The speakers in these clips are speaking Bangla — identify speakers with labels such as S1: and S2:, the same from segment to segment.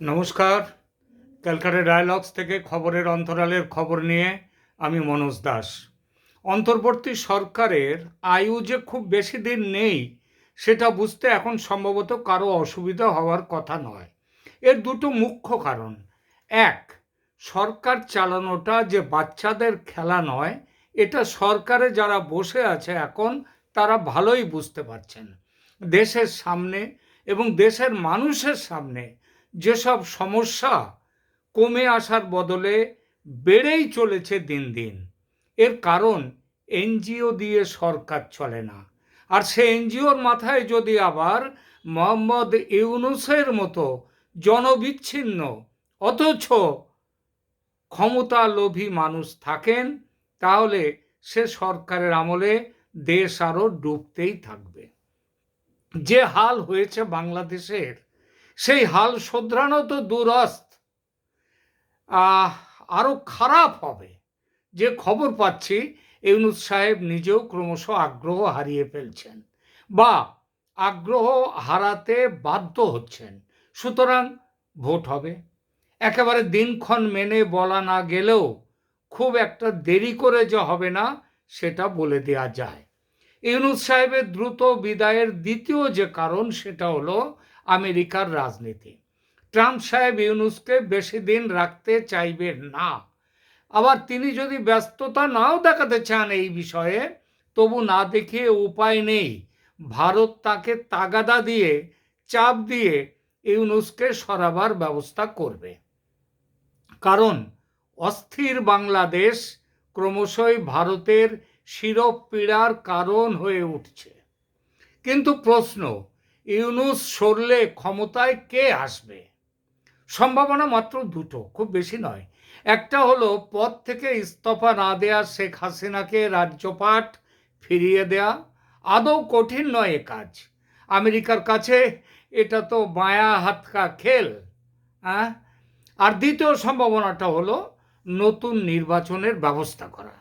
S1: নমস্কার। ক্যালকাটা ডায়ালগস থেকে খবরের অন্তরালের খবর নিয়ে আমি মনোজ দাস। অন্তর্বর্তী সরকারের আয়ু যে খুব বেশি দিন নেই, সেটা বুঝতে এখন সম্ভবত কারও অসুবিধা হওয়ার কথা নয়। এর দুটো মুখ্য কারণ। এক, সরকার চালানোটা যে বাচ্চাদের খেলা নয়, এটা সরকারে যারা বসে আছে এখন, তারা ভালোই বুঝতে পারছেন। দেশের সামনে এবং দেশের মানুষের সামনে যেসব সমস্যা কমে আসার বদলে বেড়েই চলেছে দিন দিন, এর কারণ এনজিও দিয়ে সরকার চলে না। আর সে এনজিওর মাথায় যদি আবার মোহাম্মদ ইউনুসের মতো জনবিচ্ছিন্ন, অথচ ক্ষমতা লোভী মানুষ থাকেন, তাহলে সে সরকারের আমলে দেশ আরও ডুবতেই থাকবে। যে হাল হয়েছে বাংলাদেশের সেই হাল শোধরানো তো দুরস্ত। আরও খারাপ হবে। যে খবর পাচ্ছি, ইউনুস সাহেব নিজেও ক্রমশ আগ্রহ হারিয়ে ফেলছেন বা আগ্রহ হারাতে বাধ্য হচ্ছেন। সুতরাং ভোট হবে। একেবারে দিনক্ষণ মেনে বলা না গেলেও খুব একটা দেরি করে যে হবে না, সেটা বলে দেয়া যায়। ইউনুস সাহেবের দ্রুত বিদায়ের দ্বিতীয় যে কারণ, সেটা হলো আমেরিকার রাজনীতি। ট্রাম্প সাহেব ইউনুসকে বেশি দিন রাখতে চাইবেন না। আবার তিনি যদি ব্যস্ততা নাও দেখাতে চান এই বিষয়ে, তবু না দেখিয়ে উপায় নেই। ভারত তাকে তাগাদা দিয়ে, চাপ দিয়ে ইউনুসকে সরাবার ব্যবস্থা করবে। কারণ, অস্থির বাংলাদেশ ক্রমশই ভারতের শিরপীড়ার কারণ হয়ে উঠছে। কিন্তু প্রশ্ন ইউনুস সরলে ক্ষমতায় কে আসবে? সম্ভাবনা মাত্র দুটো, খুব বেশি নয়। একটা হলো, পদ থেকে ইস্তফা না দেয়া শেখ হাসিনাকে রাজ্যপাট ফিরিয়ে দেয়া, আদৌ কঠিন নয় এ কাজ। আমেরিকার কাছে এটা তো মায়া হাতকা খেল হ্যাঁ আর দ্বিতীয় সম্ভাবনাটা হলো, নতুন নির্বাচনের ব্যবস্থা করা।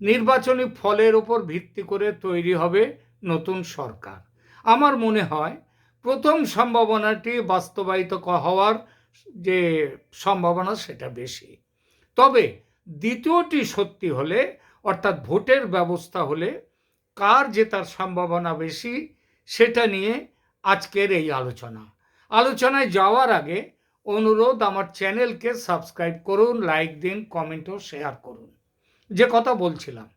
S1: নির্বাচনী ফলের ওপর ভিত্তি করে তৈরি হবে নতুন সরকার। আমার মনে হয় প্রথম সম্ভাবনাটি বাস্তবায়িত হওয়ার যে সম্ভাবনা সেটা বেশি। তবে দ্বিতীয়টি সত্যি হলে, অর্থাৎ ভোটের ব্যবস্থা হলে কার জেতার সম্ভাবনা বেশি সেটা নিয়ে আজকের এই আলোচনা। আলোচনায় যাওয়ার আগে অনুরোধ, আমার চ্যানেলকে সাবস্ক্রাইব করুন, লাইক দিন, কমেন্ট ও শেয়ার করুন। যে কথা বলছিলাম,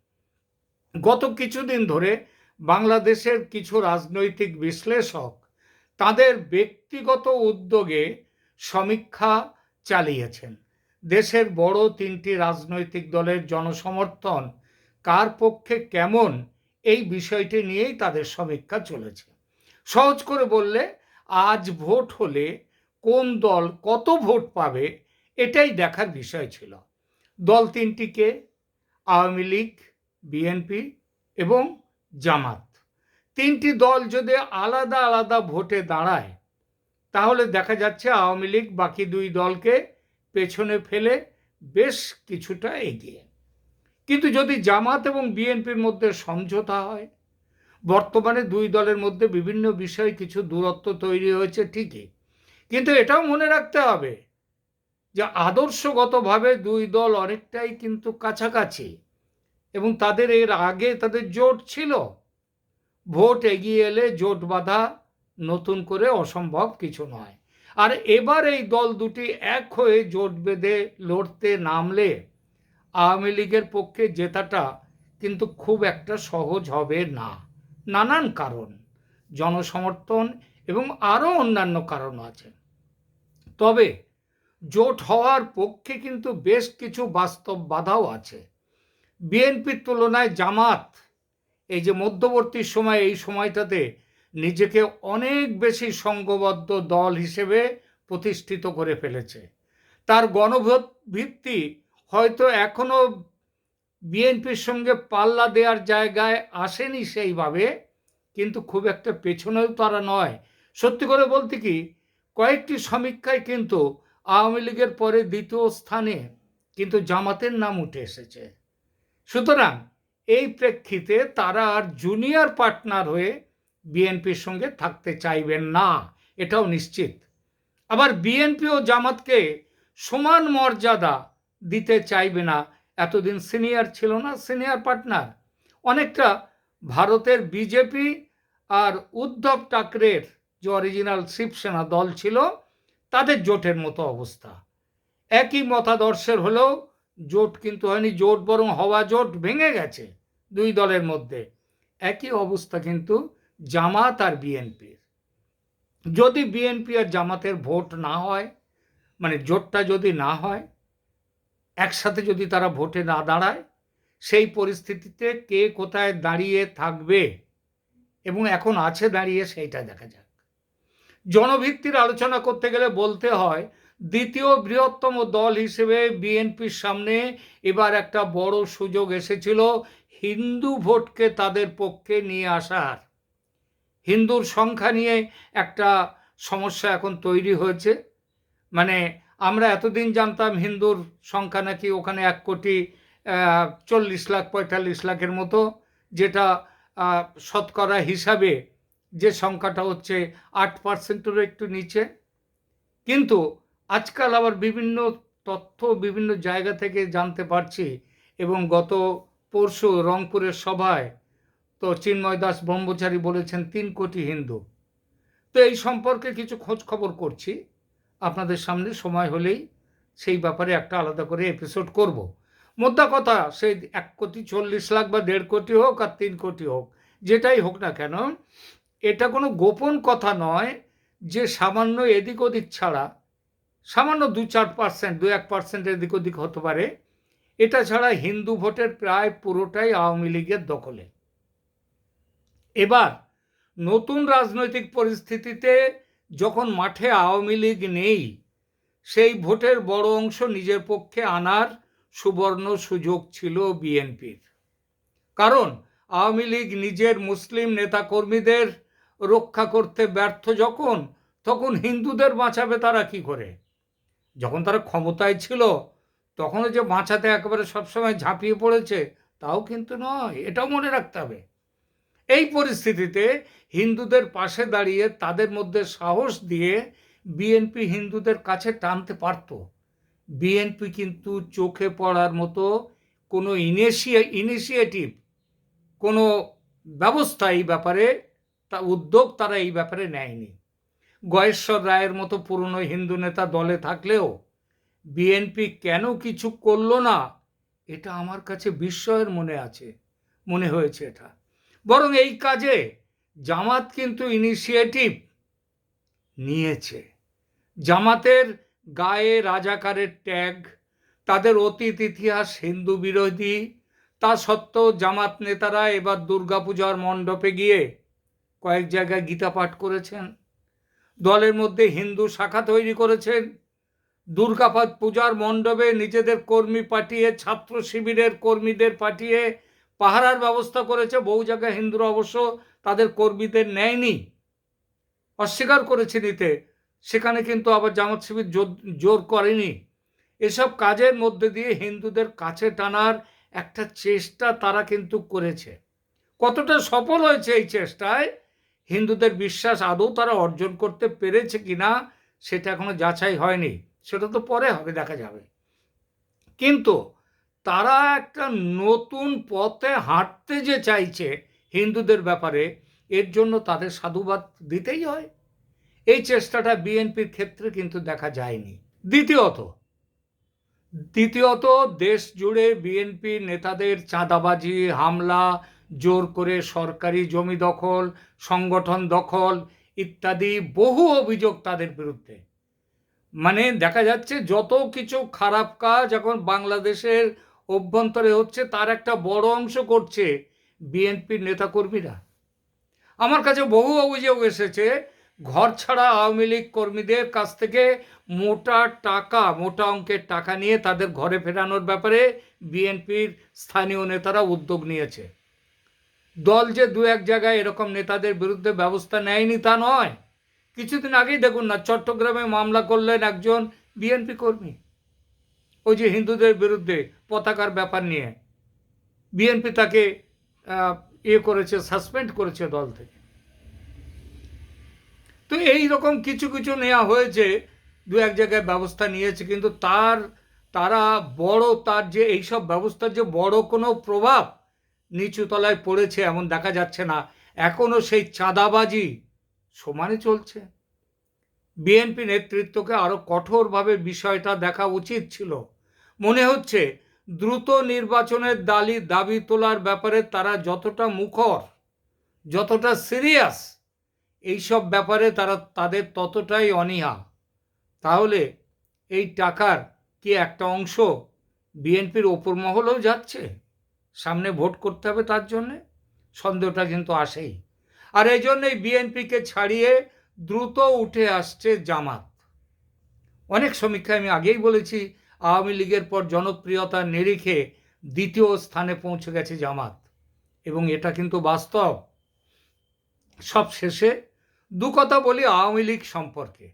S1: গত কিছুদিন ধরে বাংলাদেশের কিছু রাজনৈতিক বিশ্লেষক তাদের ব্যক্তিগত উদ্যোগে সমীক্ষা চালিয়েছেন। দেশের বড় তিনটি রাজনৈতিক দলের জনসমর্থন কার পক্ষে কেমন এই বিষয়টি নিয়েই তাদের সমীক্ষা চলেছে। সহজ করে বললে, আজ ভোট হলে কোন দল কত ভোট পাবে এটাই দেখার বিষয় ছিল। দল তিনটিকে আওয়ামী লীগ, বিএনপি এবং জামাত। তিনটি দল যদি আলাদা আলাদা ভোটে দাঁড়ায়, তাহলে দেখা যাচ্ছে আওয়ামী লীগ বাকি দুই দলকে পেছনে ফেলে বেশ কিছুটা এগিয়ে। কিন্তু যদি জামাত এবং বিএনপির মধ্যে সমঝোতা হয়, বর্তমানে দুই দলের মধ্যে বিভিন্ন বিষয়ে কিছু দূরত্ব তৈরি হয়েছে ঠিকই, কিন্তু এটাও মনে রাখতে হবে যে আদর্শগতভাবে দুই দল অনেকটাই কিন্তু কাছাকাছি। এবং তাদের এর আগে তাদের জোট ছিল। ভোট এগিয়ে এলে জোট বাঁধা নতুন করে অসম্ভব কিছু নয়। আর এবার এই দল দুটি এক হয়ে জোট বেঁধে লড়তে নামলে আওয়ামী লীগের পক্ষে জেতাটা কিন্তু খুব একটা সহজ হবে না। নানান কারণ, জনসমর্থন এবং আরও অন্যান্য কারণ আছে। তবে জোট হওয়ার পক্ষে কিন্তু বেশ কিছু বাস্তব বাধাও আছে। বিএনপির তুলনায় জামাত এই যে মধ্যবর্তী সময়, এই সময়টাতে নিজেকে অনেক বেশি সংঘবদ্ধ দল হিসেবে প্রতিষ্ঠিত করে ফেলেছে। তার গণভোট ভিত্তি হয়তো এখনও বিএনপির সঙ্গে পাল্লা দেওয়ার জায়গায় আসেনি সেইভাবে, কিন্তু খুব একটা পেছনেও তারা নয়। সত্যি করে বলতে কি, কয়েকটি সমীক্ষায় কিন্তু আওয়ামী লীগের পরে দ্বিতীয় স্থানে কিন্তু জামাতের নাম উঠে এসেছে। সুতরাং এই প্রেক্ষিতে তারা আর জুনিয়র পার্টনার হয়ে বিএনপির সঙ্গে থাকতে চাইবেন না, এটাও নিশ্চিত। আবার বিএনপি ও জামাতকে সমান মর্যাদা দিতে চাইবে না, এতদিন সিনিয়র ছিল না, সিনিয়র পার্টনার। অনেকটা ভারতের বিজেপি আর উদ্ধব ঠাকরের যে অরিজিনাল শিবসেনা দল ছিল, তাদের জোটের মতো অবস্থা। একই মতাদর্শের হলেও জোট কিন্তু হয়নি, জোট বরং হওয়া জোট ভেঙে গেছে দুই দলের মধ্যে। একই অবস্থা কিন্তু জামাত আর বিএনপির। যদি বিএনপি আর জামাতের ভোট না হয় মানে জোটটা যদি না হয়, একসাথে যদি তারা ভোটে না দাঁড়ায়, সেই পরিস্থিতিতে কে কোথায় দাঁড়িয়ে থাকবে এবং এখন আছে দাঁড়িয়ে সেইটা দেখা যাক। জনভিত্তির আলোচনা করতে গেলে বলতে হয় দ্বিতীয় বৃহত্তম দল হিসেবে বিএনপির সামনে এবার একটা বড় সুযোগ এসেছিল হিন্দু ভোটকে তাদের পক্ষে নিয়ে আসার। হিন্দুর সংখ্যা নিয়ে একটা সমস্যা এখন তৈরি হয়েছে। মানে আমরা এতদিন জানতাম হিন্দুর সংখ্যা নাকি ওখানে এক কোটি চল্লিশ লাখ, পঁয়তাল্লিশ লাখের মতো, যেটা শতকরা হিসাবে যে সংখ্যাটা হচ্ছে আট পার্সেন্টেরও একটু নিচে। কিন্তু আজকাল আবার বিভিন্ন তথ্য বিভিন্ন জায়গা থেকে জানতে পারছি এবং গত পরশু রংপুরের সভায় তো চিন্ময় দাস ব্রহ্মচারী বলেছেন, তিন কোটি হিন্দু। তো এই সম্পর্কে কিছু খোঁজ খবর করছি। আপনাদের সামনে সময় হলেই সেই ব্যাপারে একটা আলাদা করে এপিসোড করব। মোদ্দা কথা, সেই এক কোটি চল্লিশ লাখ বা দেড় কোটি হোক আর তিন কোটি হোক, যেটাই হোক না কেন, এটা কোনো গোপন কথা নয় যে সামান্য এদিক ওদিক ছাড়া সামান্য দু চার পার্সেন্ট দু এক পার্সেন্ট এদিক ওদিক হতে পারে। এটা ছাড়া হিন্দু ভোটের প্রায় পুরোটাই আওয়ামী লীগের দখলে। এবার নতুন রাজনৈতিক পরিস্থিতিতে যখন মাঠে আওয়ামী লীগ নেই, সেই ভোটের বড় অংশ নিজের পক্ষে আনার সুবর্ণ সুযোগ ছিল বিএনপির। কারণ আওয়ামী লীগ নিজের মুসলিম নেতাকর্মীদের রক্ষা করতে ব্যর্থ যখন, তখন হিন্দুদের বাঁচাবে তারা কি করে? যখন তারা ক্ষমতায় ছিল তখনও যে বাঁচাতে একেবারে সবসময় ঝাঁপিয়ে পড়েছে, তাও কিন্তু নয়, এটাও মনে রাখতে হবে। এই পরিস্থিতিতে হিন্দুদের পাশে দাঁড়িয়ে তাদের মধ্যে সাহস দিয়ে বিএনপি হিন্দুদের কাছে টানতে পারত। বিএনপি কিন্তু চোখে পড়ার মতো কোনো ইনিশিয়ে, ইনিশিয়েটিভ, কোনো ব্যবস্থা এই ব্যাপারে, তা উদ্যোগ তারা এই ব্যাপারে নেয়নি। গয়েশ্বর রায়ের মতো পুরনো হিন্দু নেতা দলে থাকলেও বিএনপি কেন কিছু করল না, এটা আমার কাছে বিস্ময়ের মনে আছে, মনে হয়েছে এটা। বরং এই কাজে জামাত কিন্তু ইনিশিয়েটিভ নিয়েছে। জামাতের গায়ে রাজাকারের ট্যাগ তাদের অতীত ইতিহাস হিন্দু বিরোধী, তা সত্ত্বেও জামাত নেতারা এবার দুর্গাপূজার মণ্ডপে গিয়ে কয়েক জায়গায় গীতা পাঠ করেছেন। দলের মধ্যে হিন্দু শাখা তৈরি করেছেন। দুর্গাপাত পূজার মণ্ডপে নিজেদের কর্মী পাঠিয়ে, ছাত্র শিবিরের কর্মীদের পাঠিয়ে পাহারার ব্যবস্থা করেছে। বহু জায়গায় হিন্দুরা অবশ্য তাদের কর্মীদের নেয়নি, অস্বীকার করেছে নিতে। সেখানে কিন্তু আবার জামাত শিবির জোর- জোর করেনি। এসব কাজের মধ্যে দিয়ে হিন্দুদের কাছে টানার একটা চেষ্টা তারা কিন্তু করেছে। কতটা সফল হয়েছে এই চেষ্টায়? হিন্দুদের বিশ্বাস আদৌ তারা অর্জন করতে পেরেছে কিনা সেটা এখনও যাচাই হয়নি। সেটা তো পরে হবে, দেখা যাবে। কিন্তু তারা একটা নতুন পথে হাঁটতে যে চাইছে হিন্দুদের ব্যাপারে, এর জন্য তাদের সাধুবাদ দিতেই হয়। এই চেষ্টাটা বিএনপির ক্ষেত্রে কিন্তু দেখা যায়নি। দ্বিতীয়ত দ্বিতীয়ত দেশ জুড়ে বিএনপি নেতাদের চাঁদাবাজি, হামলা জোর করে সরকারি জমি দখল, সংগঠন দখল ইত্যাদি বহু অভিযোগ তাদের বিরুদ্ধে। মানে দেখা যাচ্ছে যত কিছু খারাপ কাজ এখন বাংলাদেশের অভ্যন্তরে হচ্ছে তার একটা বড় অংশ করছে বিএনপির নেতাকর্মীরা। আমার কাছে বহু অভিযোগ এসেছে, ঘর ছাড়া আওয়ামী লীগ কর্মীদের কাছ থেকে মোটা টাকা, মোটা অঙ্কের টাকা নিয়ে তাদের ঘরে ফেরানোর ব্যাপারে বিএনপির স্থানীয় নেতারা উদ্যোগ নিয়েছে। দল যে দু এক জায়গায় এরকম নেতাদের বিরুদ্ধে ব্যবস্থা নেয়নি তা নয়। কিছুদিন আগেই দেখুন না, চট্টগ্রামে মামলা করলেন একজন বিএনপি কর্মী। ওই যে হিন্দুদের বিরুদ্ধে পতাকার ব্যাপার নিয়ে। বিএনপি তাকে ইয়ে করেছে, সাসপেন্ড করেছে দল থেকে। তো এই রকম কিছু কিছু নেওয়া হয়েছে, দু এক জায়গায় ব্যবস্থা নিয়েছে, কিন্তু তার, তারা বড়, তার যে এইসব ব্যবস্থার যে বড় কোনো প্রভাব নিচু তলায় পড়েছে এমন দেখা যাচ্ছে না। এখনও সেই চাঁদাবাজি সমানে চলছে। বিএনপি নেতৃত্বকে আরও কঠোরভাবে বিষয়টা দেখা উচিত ছিল। মনে হচ্ছে দ্রুত নির্বাচনের দালি দাবি তোলার ব্যাপারে তারা যতটা মুখর, যতটা সিরিয়াস, এইসব ব্যাপারে তারা তাদের ততটাই অনীহা। তাহলে এই টাকার কি একটা অংশ বিএনপির ওপর মহলেও যাচ্ছে? সামনে ভোট করতে হবে তার জন্যে? সন্দেহটা কিন্তু আসেই। আর এই জন্যই বিএনপিকে ছাড়িয়ে দ্রুত উঠে আসছে জামাত। অনেক সমীক্ষায় আমি আগেই বলেছি, আওয়ামী লীগের পর জনপ্রিয়তার নিরিখে দ্বিতীয় স্থানে পৌঁছে গেছে জামাত। এবং এটা কিন্তু বাস্তব। সব শেষে দু কথা বলি আওয়ামী লীগ সম্পর্কে।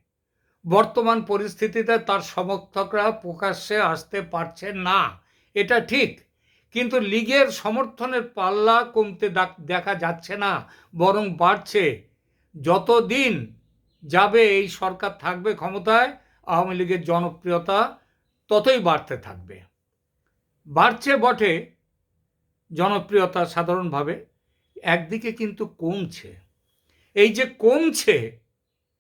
S1: বর্তমান পরিস্থিতিতে তার সমর্থকরা প্রকাশ্যে আসতে পারছেন না। এটা ঠিক। কিন্তু লীগের সমর্থনের পাল্লা কমতে দেখা যাচ্ছে না, বরং বাড়ছে। যতদিন যাবে এই সরকার থাকবে ক্ষমতায়, আওয়ামী লীগের জনপ্রিয়তা ততই বাড়তে থাকবে। বাড়ছে বটে জনপ্রিয়তা সাধারণভাবে, একদিকে কিন্তু কমছে। এই যে কমছে,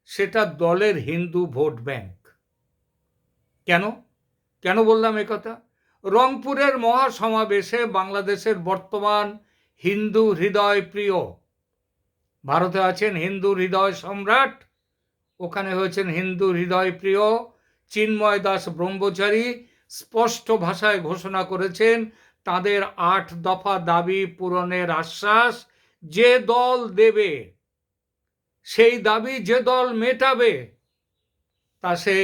S1: সেটা দলের হিন্দু ভোট ব্যাংক। কেন? কেন বললাম কথা? রংপুরের মহাসমাবেশে বাংলাদেশের বর্তমান হিন্দু হৃদয় প্রিয়। ভারতে আছেন হিন্দু হৃদয় সম্রাট, ওখানে হয়েছেন হিন্দু হৃদয় প্রিয় চিন্ময় দাস ব্রহ্মচারী, স্পষ্ট ভাষায় ঘোষণা করেছেন তাদের আট দফা দাবি পূরণের আশ্বাস যে দল দেবে, সেই দাবি যে দল মেটাবে, তা সে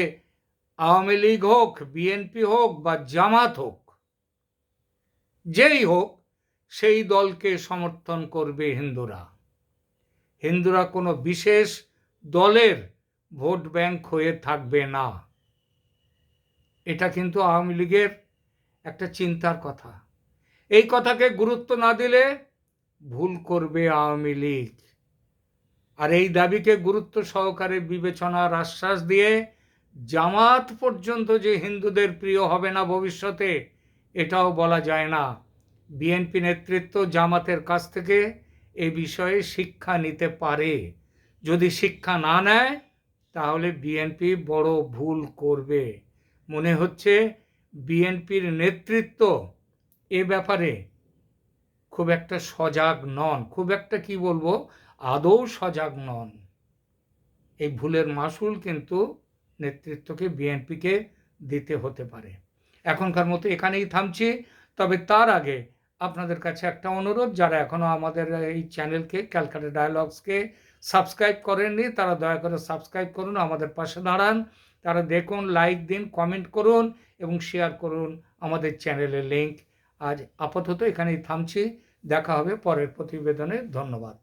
S1: আওয়ামী লীগ হোক বিএনপি হোক বা জামাত হোক, যেই হোক, সেই দলকে সমর্থন করবে হিন্দুরা। হিন্দুরা কোনো বিশেষ দলের ভোট ব্যাংক হয়ে থাকবে না। এটা কিন্তু আওয়ামী লীগের একটা চিন্তার কথা। এই কথাকে গুরুত্ব না দিলে ভুল করবে আওয়ামী লীগ। আর এই দাবিকে গুরুত্ব সহকারে বিবেচনার আশ্বাস দিয়ে জামাত পর্যন্ত যে হিন্দুদের প্রিয় হবে না ভবিষ্যতে, এটাও বলা যায় না। বিএনপি নেতৃত্ব জামাতের কাছ থেকে এ বিষয়ে শিক্ষা নিতে পারে। যদি শিক্ষা না নেয়, তাহলে বিএনপি বড় ভুল করবে। মনে হচ্ছে বিএনপির নেতৃত্ব এ ব্যাপারে খুব একটা সজাগ নন। খুব একটা কি বলব, আদৌ সজাগ নন। এই ভুলের মাসুল কিন্তু নেতৃত্বকে বিএনপিকে দিতে হতে পারে। এখনকার মতো এখানেই থামছি। তবে তার আগে আপনাদের কাছে একটা অনুরোধ, যারা এখনও আমাদের এই চ্যানেলকে, ক্যালকাটা ডায়ালগসকে সাবস্ক্রাইব করেননি, তারা দয়া করে সাবস্ক্রাইব করুন, আমাদের পাশে দাঁড়ান। তারা দেখুন, লাইক দিন, কমেন্ট করুন এবং শেয়ার করুন আমাদের চ্যানেলের লিঙ্ক আজ আপাতত এখানেই থামছি। দেখা হবে পরের প্রতিবেদনে। ধন্যবাদ।